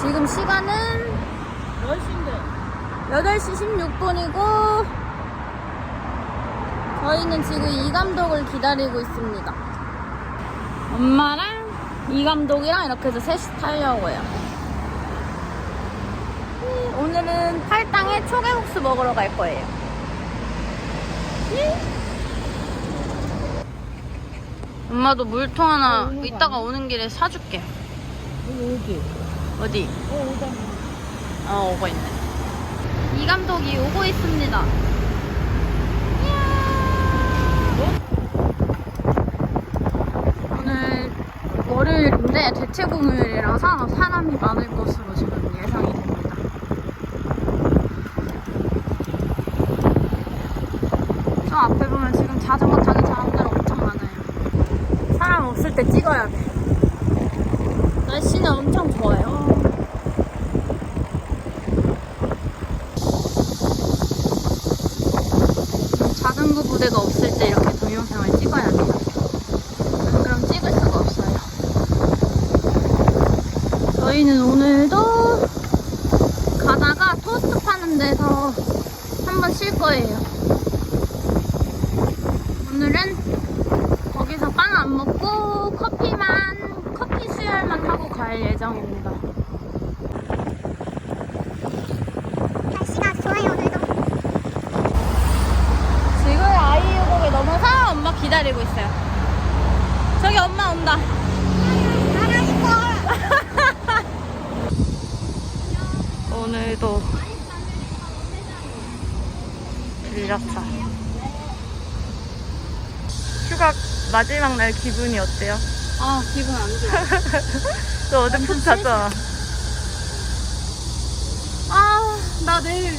지금 시간은 8시 16분이고 저희는 지금 이 감독을 기다리고 있습니다. 엄마랑 이 감독이랑 이렇게 해서 셋이 타려고 해요. 음, 오늘은 팔당에 초계국수 먹으러 갈 거예요. 엄마도 물통 하나 거 이따가? 오는 길에 사줄게. 여기. 어디? 어, 오다. 어, 오고 있네. 이 감독이 오고 있습니다. 오늘 월요일인데 대체 공휴일이라서 사람이 많을 것으로 지금 예상이 됩니다. 저 앞에 보면 지금 자전거 타기 사람들 엄청 많아요. 사람 없을 때 찍어야 돼. 날씨는 엄청 좋아요. 부대가 없을 때 이렇게 동영상을 찍어야 돼요. 안 그럼 찍을 수가 없어요. 저희는 오늘도 가다가 토스트 파는 데서 한번 쉴 거예요. 오늘은 거기서 빵 안 먹고 커피만, 커피 수혈만 하고 갈 예정입니다. 날씨가 좋아요 오늘도 지금 아이유곡에 넘어서 엄마 기다리고 있어요. 저기 엄마 온다. 오늘도 들렸어. 휴가 마지막 날 기분이 어때요? 아 기분 안 좋아. 너 어제 푹 잤잖아. 아, 나 내일.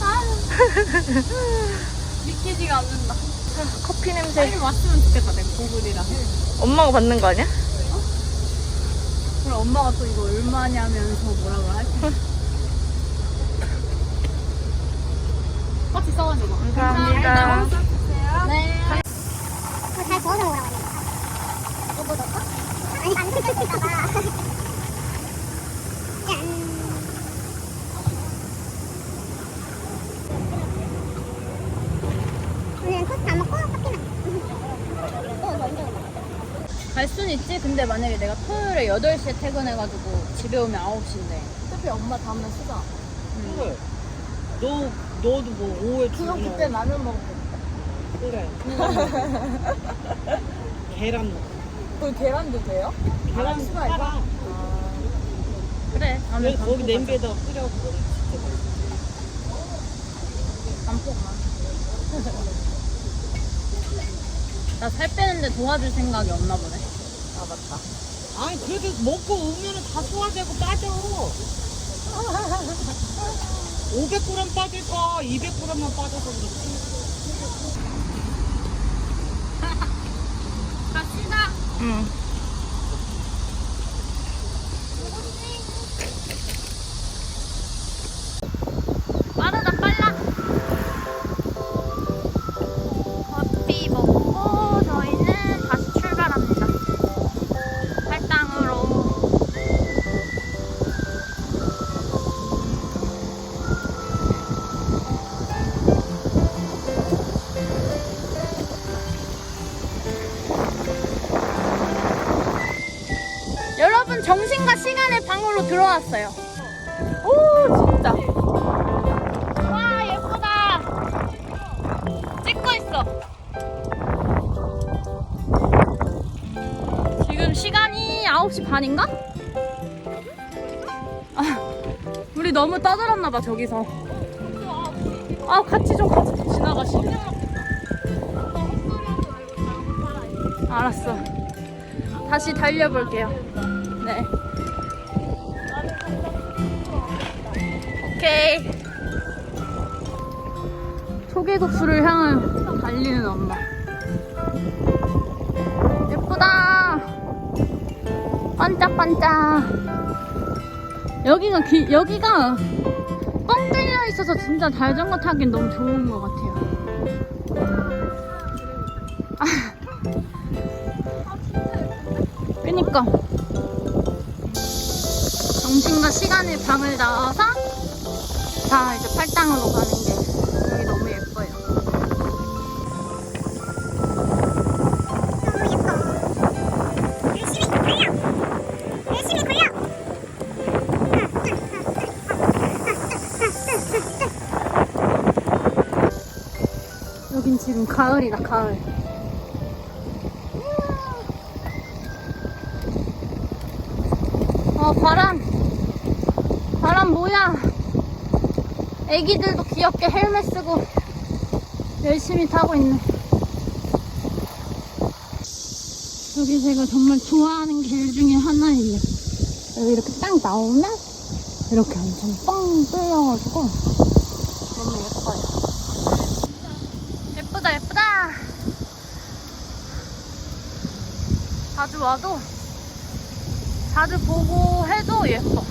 아. 믿기지가 않는다. 커피 냄새. 빨리 왔으면 좋겠다, 내 고글이랑. 엄마가 받는 거 아니야? 그럼 엄마가 또 이거 얼마냐면서 뭐라고 하지? 같이 써가지고. 감사합니다. 네. 어, 잘 구워서 먹으라고 했네 뭐 묻었어? 아니 안 묻었을까봐 짠 오늘은 토스트 안 먹고 커피만 또 언제 오나 갈 순 있지. 근데 만약에 내가 토요일에 8시에 퇴근해가지고 집에 오면 9시인데. 어차피 엄마 다음날 쉬자. 그래. 너, 너도 뭐 오후에 그럼 출근하고. 그때 라면 먹고. 그래. 계란 넣고. 그 계란도 돼요? 계란 아, 팔아. 그래. 다음에 그래서 거기 냄비에다 끓여 먹어. 반포만. 나 살 빼는데 도와줄 생각이 없나 보네. 아 맞다. 아니, 그래도 먹고 오면은 다 소화되고 빠져. 500g 빠질까? 200g만 빠져서 그렇지. 갑시다. 응. 여러분 정신과 시간의 방으로 들어왔어요. 오 진짜. 와 예쁘다. 찍고 있어. 지금 시간이 9시 반인가? 아, 우리 너무 떠들었나 봐 저기서. 아 같이 좀 같이 지나가시래. 알았어. 다시 달려볼게요. 네. 오케이. 초계국수를 향한 달리는 엄마. 예쁘다. 반짝반짝. 여기가 기, 여기가 뻥 뚫려 있어서 진짜 자전거 타긴 너무 좋은 것 같아요. 그니까. 정신과 시간의 방을 나와서 자 이제 팔당으로 가는 게 여기 너무 예뻐요. 너무 예뻐. 열심히 걸려. 열심히 걸려. 여긴 지금 가을이다 가을. 바람 바람 뭐야? 애기들도 귀엽게 헬멧 쓰고 열심히 타고 있네. 여기 제가 정말 좋아하는 길 중에 하나예요. 여기 이렇게 딱 나오면 이렇게 엄청 뻥 뚫려가지고 너무 예뻐요. 예쁘다 예쁘다. 자주 와도 자주 보고 해도 예뻐.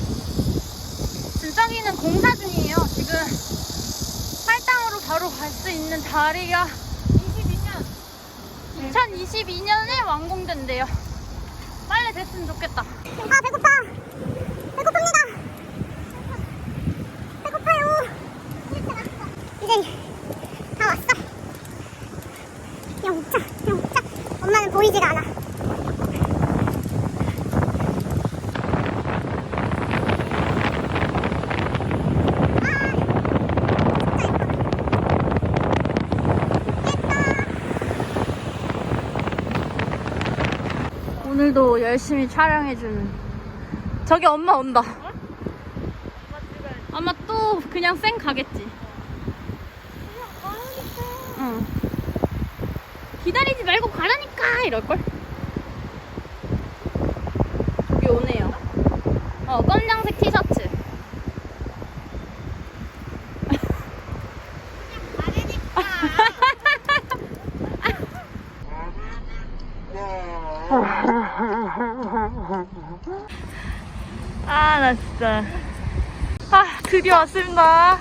지금 저기는 공사 중이에요. 지금 팔당으로 바로 갈 수 있는 자리가 22년 2022년에 완공된대요. 빨리 됐으면 좋겠다. 아 배고파. 배고픕니다. 배고파요. 이제 다 왔어. 영차, 영차. 엄마는 보이지가 않아. 오늘도 열심히 촬영해주는 저기 엄마 온다. 아마 또 그냥 쌩 가겠지. 응. 기다리지 말고 가라니까 이럴걸? 저기 오네요. 어 검정색 티셔츠 아, 나 진짜. 아, 드디어 왔습니다.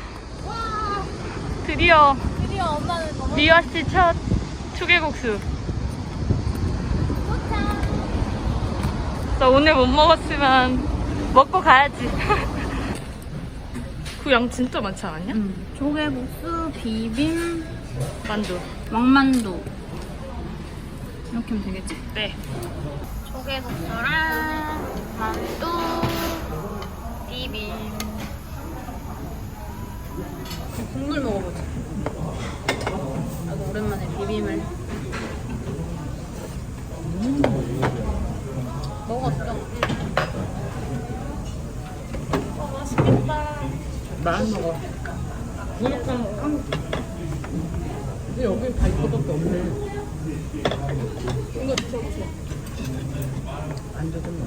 드디어. 드디어 엄마는 뭐 미화 씨첫 초계국수. 나 오늘 못 먹었지만 먹고 가야지. 그 양 진짜 많지 않았냐? 응. 조개국수, 비빔, 만두. 왕만두. 이렇게 하면 되겠지? 네. 조개국수랑 만두, 비빔. 국물 먹어보자. 나도 오랜만에 비빔을. 먹었어. 많이 먹어. 부족한 한. 근데 여기 다 이거밖에 없네. 이거 드셔보세요. 안 줘도 뭐.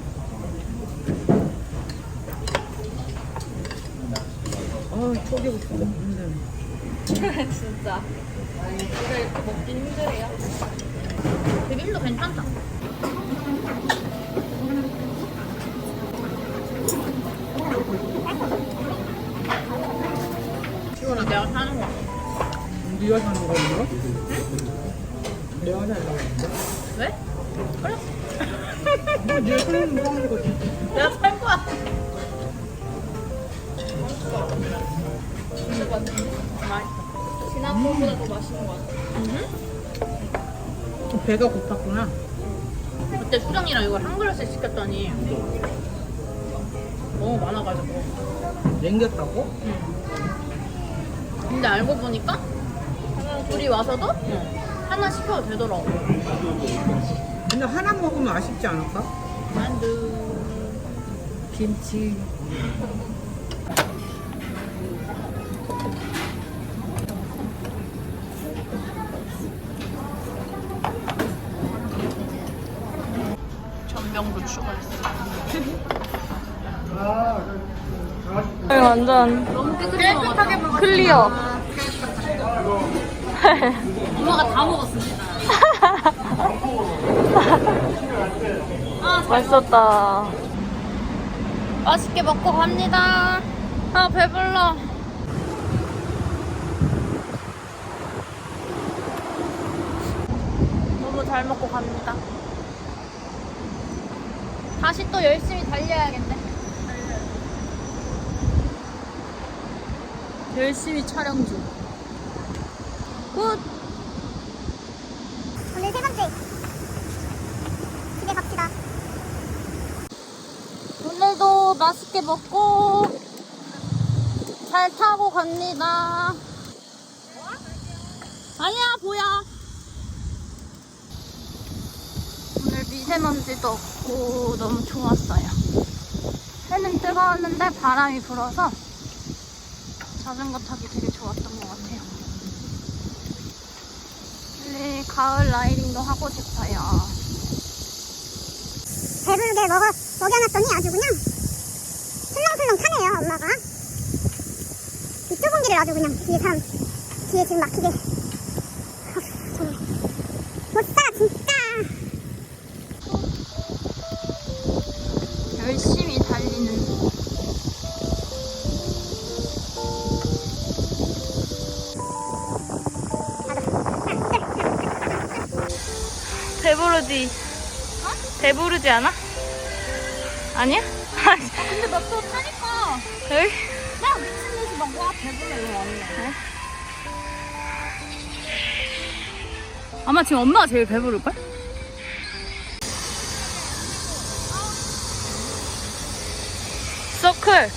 아, 초계국수 먹는데. 진짜. 우리가 이렇게 먹기 힘들어요. 비빔도 괜찮다. 이거는 내가 사는 거야. 네가 사는 거 이거? 내가 살려고 했는데. 왜? 그래? 뭐, 네가 사는 거 하는 거지. 내가 살 거야. 지난번보다 더 맛있는 것 같아. 배가 고팠구나. 그때 수정이랑 이걸 한 그릇씩 시켰더니 너무 많아가지고. 냉겼다고? 근데 알고 보니까 둘이 와서도 하나 시켜도 되더라고. 근데 하나 먹으면 아쉽지 않을까? 만두. 김치. 전병도 추가했어. 완전 너무 깨끗하게 먹었어. 클리어. 엄마가 다 먹었습니다. 아, 맛있었다. 맛있게 먹고 갑니다. 아, 배불러. 너무 잘 먹고 갑니다. 다시 또 열심히 달려야겠네. 열심히 촬영 중. 굿! 맛있게 먹고 잘 타고 갑니다. 아니야, 보여. 오늘 미세먼지도 없고 너무 좋았어요. 해는 뜨거웠는데 바람이 불어서 자전거 타기 되게 좋았던 것 같아요. 빨리 가을 라이딩도 하고 싶어요. 배부르게 먹어, 먹여놨더니 아주 그냥 술렁술렁 타네요, 엄마가. 이 좁은 길을 아주 그냥 뒤에 사람, 뒤에 지금 막히게. 아, 정말. 못 살아, 진짜. 열심히 달리는 배부르지? 배부르지 않아? 아니야? 근데 나또 타니까 에이? 막 미친 듯이 막 와 배불러 이거 아니야. 아마 지금 엄마가 제일 배부를걸? 서클